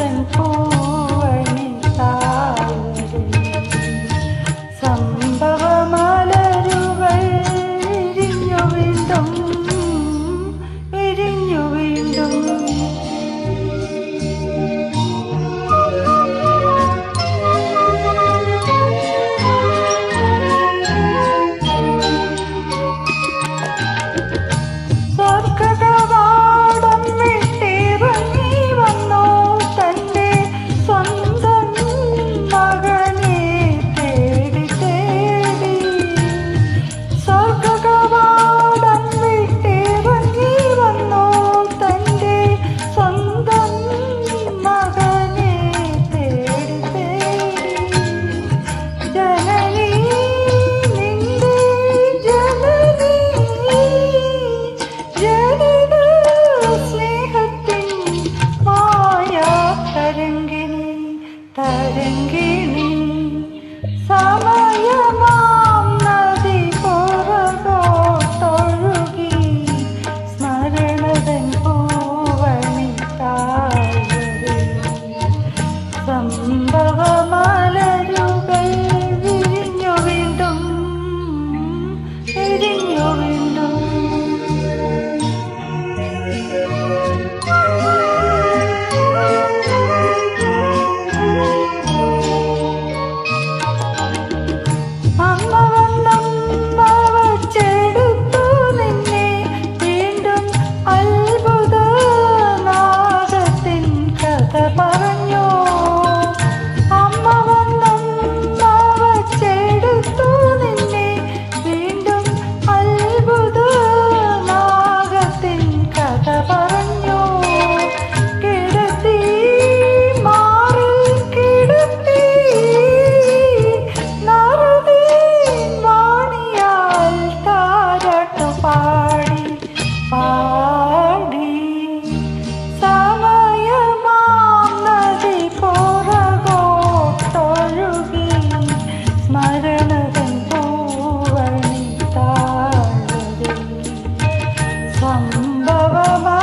กันพอ സംഭവമാലരുകൾ വിരിഞ്ഞു വീണ്ടും എരിഞ്ഞു Baba.